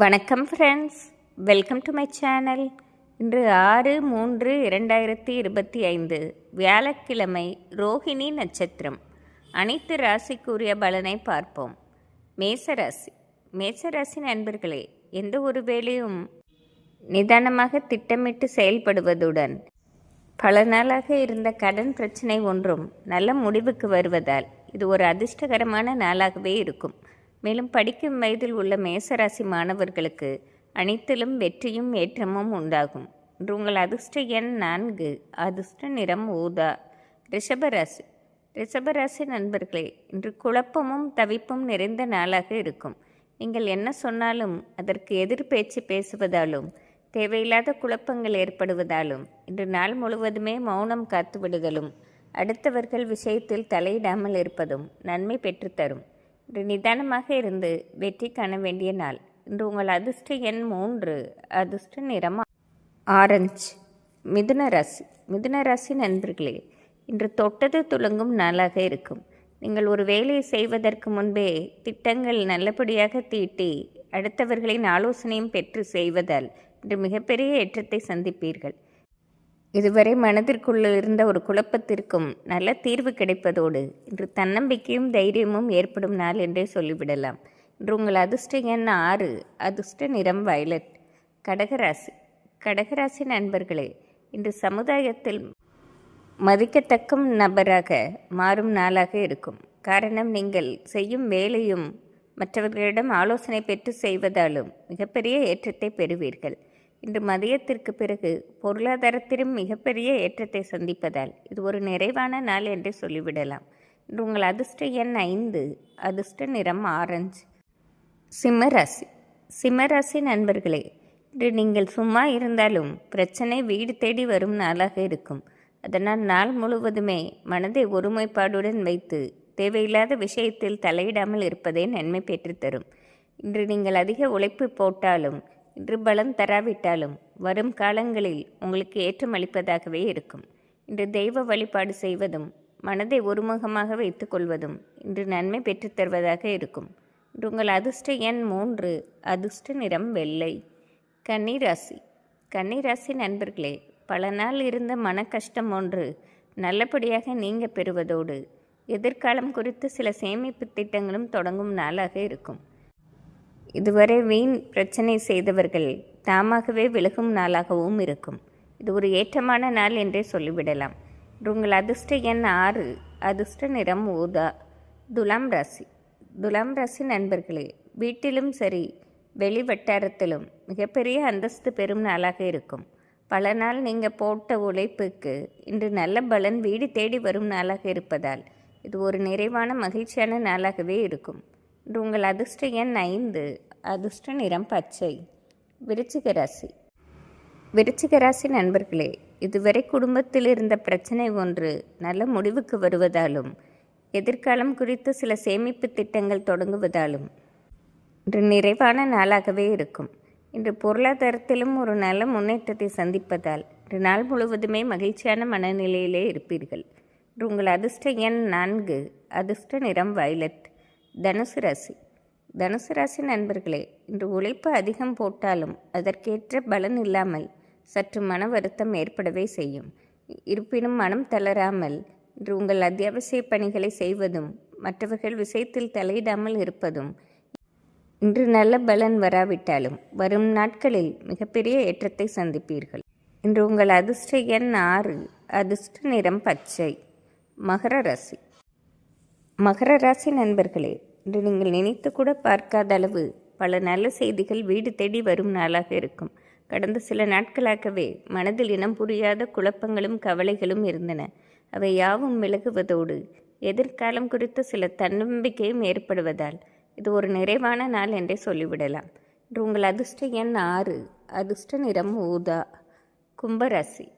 வணக்கம் friends welcome to my channel இன்று ஆறு மூன்று இரண்டாயிரத்தி இருபத்தி ஐந்து வியாழக்கிழமை ரோஹிணி நட்சத்திரம். அனைத்து ராசிக்குரிய பலனை பார்ப்போம். மேசராசி மேசராசி நண்பர்களே எந்த ஒரு வேலையும் நிதானமாக திட்டமிட்டு செயல்படுவதுடன் பல நாளாக இருந்த கடன் பிரச்சனை ஒன்றும் நல்ல முடிவுக்கு வருவதால் இது ஒரு அதிர்ஷ்டகரமான நாளாகவே இருக்கும். மேலும் படிக்கும் வயதில் உள்ள மேசராசி மாணவர்களுக்கு அனைத்திலும் வெற்றியும் ஏற்றமும் உண்டாகும். இன்று உங்கள் அதிர்ஷ்ட எண் நான்கு. அதிர்ஷ்ட நிறம் ஊதா. ரிஷபராசி ரிஷபராசி நண்பர்களே இன்று குழப்பமும் தவிப்பும் நிறைந்த நாளாக இருக்கும். நீங்கள் என்ன சொன்னாலும் அதற்கு எதிர் பேச்சு பேசுவதாலும் தேவையில்லாத குழப்பங்கள் ஏற்படுவதாலும் இன்று நாள் முழுவதுமே மௌனம் காத்து விடுதலும் அடுத்தவர்கள் விஷயத்தில் தலையிடாமல் இருப்பதும் நன்மை பெற்றுத்தரும். இன்று நிதானமாக இருந்து வெற்றி காண வேண்டிய நாள். இன்று உங்கள் அதிர்ஷ்ட எண் மூன்று. அதிர்ஷ்ட நிறம் ஆரஞ்சு. மிதுன ராசி. மிதுன ராசி நண்பர்களே இன்று தொட்டது துளங்கும் நாளாக இருக்கும். நீங்கள் ஒரு வேலையை செய்வதற்கு முன்பே திட்டங்கள் நல்லபடியாக தீட்டி அடுத்தவர்களின் ஆலோசனையும் பெற்று செய்வதால் இன்று மிகப்பெரிய ஏற்றத்தை சந்திப்பீர்கள். இதுவரை மனதிற்குள்ள இருந்த ஒரு குழப்பத்திற்கும் நல்ல தீர்வு கிடைப்பதோடு இன்று தன்னம்பிக்கையும் தைரியமும் ஏற்படும் நாள் என்றே சொல்லிவிடலாம். இன்று உங்கள் அதிர்ஷ்ட எண் ஆறு அதிர்ஷ்ட நிறம் வயலட். கடகராசி கடகராசி நண்பர்களே இன்று சமுதாயத்தில் மதிக்கத்தக்கும் நபராக மாறும் நாளாக இருக்கும். காரணம் நீங்கள் செய்யும் வேலையும் மற்றவர்களிடம் ஆலோசனை பெற்று செய்வதாலும் மிகப்பெரிய ஏற்றத்தை பெறுவீர்கள். இன்று மதியத்திற்கு பிறகு பொருளாதாரத்திலும் மிகப்பெரிய ஏற்றத்தை சந்திப்பதால் இது ஒரு நிறைவான நாள் என்று சொல்லிவிடலாம். இன்று உங்கள் அதிர்ஷ்ட எண் ஐந்து அதிர்ஷ்ட நிறம் ஆரஞ்சு. சிம்மராசி சிம்மராசி நண்பர்களே இன்று நீங்கள் சும்மா இருந்தாலும் பிரச்சனை வீடு தேடி வரும் நாளாக இருக்கும். அதனால் நாள் முழுவதுமே மனதை ஒருமைப்பாடுடன் வைத்து தேவையில்லாத விஷயத்தில் தலையிடாமல் இருப்பதே நன்மை பெற்றுத்தரும் இன்று நீங்கள் அதிக உழைப்பு போட்டாலும் இன்று பலம் தராவிட்டாலும் வரும் காலங்களில் உங்களுக்கு ஏற்றம் அளிப்பதாகவே இருக்கும். இன்று தெய்வ வழிபாடு செய்வதும் மனதை ஒருமுகமாக வைத்துக்கொள்வதும் இன்று நன்மை பெற்றுத்தருவதாக இருக்கும். இன்று உங்கள் அதிர்ஷ்ட எண் மூன்று அதிர்ஷ்ட நிறம் வெள்ளை. கன்னிராசி கன்னிராசி நண்பர்களே பல நாள் இருந்த மன கஷ்டம் ஒன்று நல்லபடியாக நீங்க பெறுவதோடு எதிர்காலம் குறித்து சில சேமிப்பு திட்டங்களும் தொடங்கும் நாளாக இருக்கும். இதுவரை வீண் பிரச்சனை செய்தவர்கள் தாமாகவே விலகும் நாளாகவும் இருக்கும். இது ஒரு ஏற்றமான நாள் என்றே சொல்லிவிடலாம். உங்கள் அதிர்ஷ்ட எண் ஆறு அதிர்ஷ்ட நிறம் ஊதா. துலாம் ராசி. துலாம் ராசி நண்பர்களே வீட்டிலும் சரி வெளி வட்டாரத்திலும் மிகப்பெரிய அந்தஸ்து பெறும் நாளாக இருக்கும். பல நாள் நீங்கள் போட்ட உழைப்புக்கு இன்று நல்ல பலன் வீடு தேடி வரும் நாளாக இருப்பதால் இது ஒரு நிறைவான மகிழ்ச்சியான நாளாகவே இருக்கும். உங்கள் அதிர்ஷ்ட எண் ஐந்து அதிர்ஷ்ட நிறம் பச்சை. விருச்சிக ராசி. விருச்சிக ராசி நண்பர்களே இதுவரை குடும்பத்தில் இருந்த பிரச்சனை ஒன்று நல்ல முடிவுக்கு வருவதாலும் எதிர்காலம் குறித்து சில சேமிப்பு திட்டங்கள் தொடங்குவதாலும் இன்று நிறைவான நாளாகவே இருக்கும். இன்று பொருளாதாரத்திலும் ஒரு நல்ல முன்னேற்றத்தை சந்திப்பதால் இன்று நாள் முழுவதுமே மகிழ்ச்சியான மனநிலையிலே இருப்பீர்கள். இன்று உங்கள் அதிர்ஷ்ட எண் நான்கு அதிர்ஷ்ட நிறம் வயலட். தனுசு ராசி. தனுசு ராசி நண்பர்களே இன்று உழைப்பு அதிகம் போட்டாலும் அதற்கேற்ற பலன் இல்லாமல் சற்று மன வருத்தம் ஏற்படவே செய்யும். இருப்பினும் மனம் தளராமல் இன்று உங்கள் அத்தியாவசிய பணிகளை செய்வதும் மற்றவர்கள் விஷயத்தில் தலையிடாமல் இருப்பதும் இன்று நல்ல பலன் வராவிட்டாலும் வரும் நாட்களில் மிகப்பெரிய ஏற்றத்தை சந்திப்பீர்கள். இன்று உங்கள் அதிர்ஷ்ட எண் ஆறு அதிர்ஷ்ட நிறம் பச்சை மகர ராசி. மகர ராசி நண்பர்களே இன்று நீங்கள் நினைத்து கூட பார்க்காத அளவு பல நல்ல செய்திகள் வீடு தேடி வரும் நாளாக இருக்கும். கடந்த சில நாட்களாகவே மனதில் இனம் புரியாத குழப்பங்களும் கவலைகளும் இருந்தன. அவை யாவும் விலகுவதோடு எதிர்காலம் குறித்த சில தன்னம்பிக்கையும் ஏற்படுவதால் இது ஒரு நிறைவான நாள் என்றே சொல்லிவிடலாம். இன்று உங்கள் அதிர்ஷ்ட எண் ஆறு அதிர்ஷ்ட நிறம் ஊதா கும்பராசி.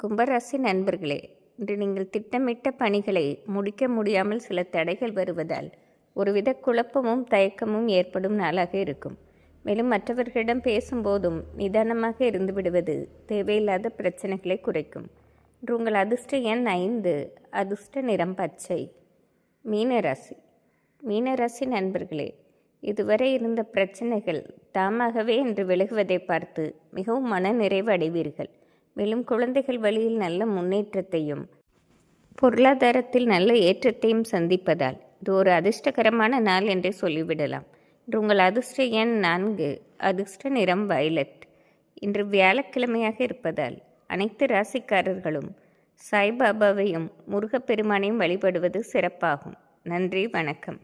கும்பராசி நண்பர்களே இன்று நீங்கள் திட்டமிட்ட பணிகளை முடிக்க முடியாமல் சில தடைகள் வருவதால் ஒருவித குழப்பமும் தயக்கமும் ஏற்படும் நாளாக இருக்கும். மேலும் மற்றவர்களிடம் பேசும்போதும் நிதானமாக இருந்து விடுவது தேவையில்லாத பிரச்சனைகளை குறைக்கும். இன்று உங்கள் அதிர்ஷ்ட எண் ஐந்து அதிர்ஷ்ட நிறம் பச்சை. மீனராசி. மீனராசி நண்பர்களே இதுவரை இருந்த பிரச்சனைகள் தாமாகவே என்று விலகுவதை பார்த்து மிகவும் மன நிறைவு அடைவீர்கள். மேலும் குழந்தைகள் வழியில் நல்ல முன்னேற்றத்தையும் பொருளாதாரத்தில் நல்ல ஏற்றத்தையும் சந்திப்பதால் இது ஒரு அதிர்ஷ்டகரமான நாள் என்றே சொல்லிவிடலாம். இன்று உங்கள் அதிர்ஷ்ட எண் நான்கு அதிர்ஷ்ட நிறம் வயலட். இன்று வியாழக்கிழமையாக இருப்பதால் அனைத்து ராசிக்காரர்களும் சாய்பாபாவையும் முருகப்பெருமானையும் வழிபடுவது சிறப்பாகும். நன்றி வணக்கம்.